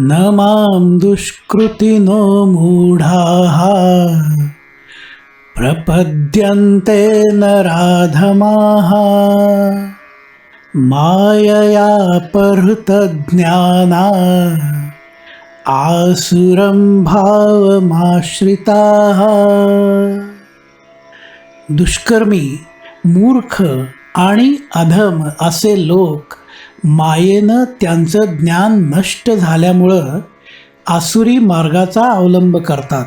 न मां दुष्कृतिनो मूढाः। प्रपद्यन्ते नराधमाः मायया परहृतज्ञाना आसुरं भावमाश्रिताः। दुष्कर्मी मूर्ख आणि अधम असे लोक मायेनं त्यांचं ज्ञान नष्ट झाल्यामुळं आसुरी मार्गाचा अवलंब करतात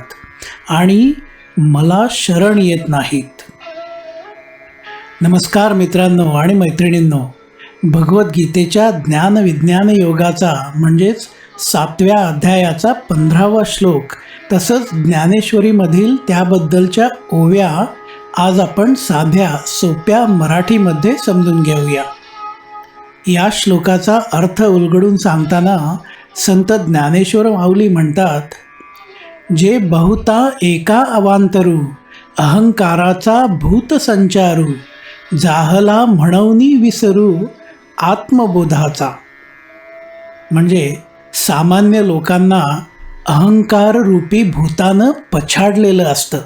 आणि मला शरण येत नाहीत. नमस्कार मित्रांनो आणि मैत्रिणींनो. भगवद्गीतेच्या ज्ञानविज्ञान योगाचा म्हणजेच सातव्या अध्यायाचा पंधरावा श्लोक तसंच ज्ञानेश्वरीमधील त्याबद्दलच्या ओव्या आज आपण साध्या सोप्या मराठीमध्ये समजून घेऊया. या श्लोकाचा अर्थ उलगडून सांगताना संत ज्ञानेश्वर माऊली म्हणतात जे बहुता एका अवांतरू अहंकाराचा भूत संचारू जाहला म्हणवनी विसरू आत्मबोधाचा. म्हणजे सामान्य लोकांना अहंकार रूपी भूतानं पछाडलेलं असतं.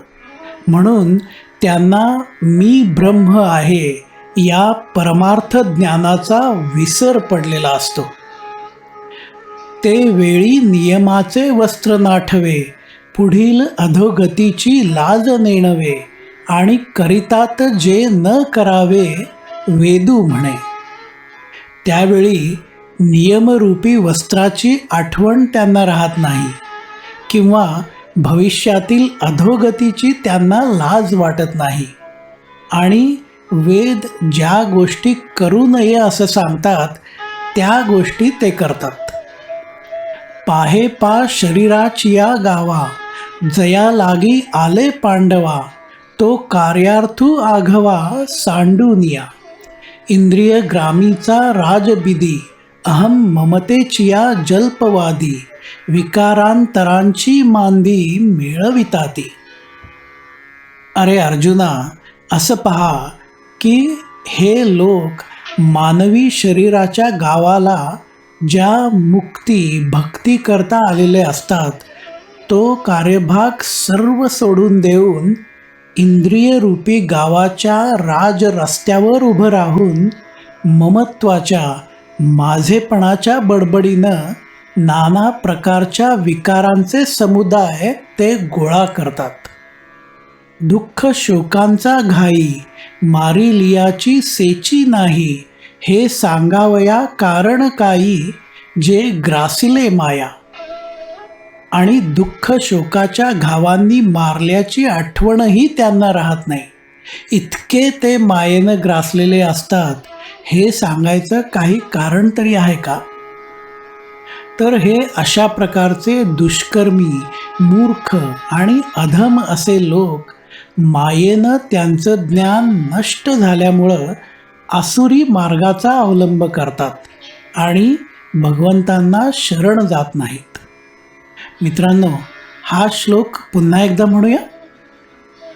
म्हणून त्यांना मी ब्रह्म आहे या परमार्थ ज्ञानाचा विसर पडलेला असतो. ते वेळी नियमाचे वस्त्र नाठवे पुढील अधोगतीची लाज नेणवे आणि करितात जे न करावे वेदू म्हणे. त्यावेळी नियमरूपी वस्त्राची आठवण त्यांना राहत नाही किंवा भविष्यातील अधोगतीची त्यांना लाज वाटत नाही. आणि वेद ज्या गोष्टी करू नये असं सांगतात त्या गोष्टी ते करतात. पाहे पा शरीराची या गावा जया लागी आले पांडवा तो कार्यार्थू आघवा सांडूनिया इंद्रिय ग्रामीचा राजबिदी अहम ममतेचिया जल्पवादी विकारांतरांची मांदी मिळविताती. अरे अर्जुना असं पहा की हे लोक मानवी शरीराच्या गावाला ज्या मुक्ती भक्ती करता आलेले असतात तो कार्यभाग सर्व सोडून देऊन इंद्रियरूपी गावाच्या राज रस्त्यावर उभं राहून ममत्वाच्या माझेपणाच्या बडबडीनं नाना प्रकारच्या विकारांचे समुदाय ते गोळा करतात. दुःख शोकांचा घाई मारी लियाची सेची नाही हे सांगावया कारण काही जे ग्रासिले माया. आणि दुःख शोकाच्या घावांनी मारल्याची आठवणही त्यांना राहत नाही. इतके ते मायेनं ग्रासलेले असतात हे सांगायचं काही कारण तरी आहे का? तर हे अशा प्रकारचे दुष्कर्मी मूर्ख आणि अधम असे लोक मायेनं त्यांचं ज्ञान नष्ट झाल्यामुळं आसुरी मार्गाचा अवलंब करतात आणि भगवंतांना शरण जात नाहीत. मित्रांनो हा श्लोक पुन्हा एकदा म्हणूया.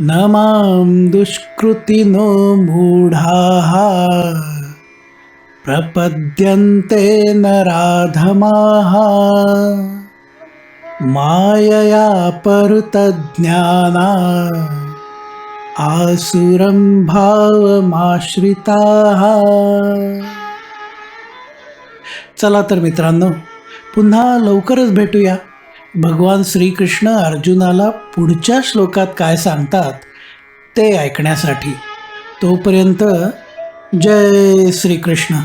न मां दुष्कृतिनो मूढा प्रपद्यन्ते नराधमाः मायया परुतज्ञाना आसुरं भावमाश्रिताः। चला तर मित्रांनो पुन्हा लवकरच भेटूया. भगवान श्रीकृष्ण अर्जुनाला पुढच्या श्लोकात काय सांगतात ते ऐकण्यासाठी. तोपर्यंत जय श्रीकृष्ण.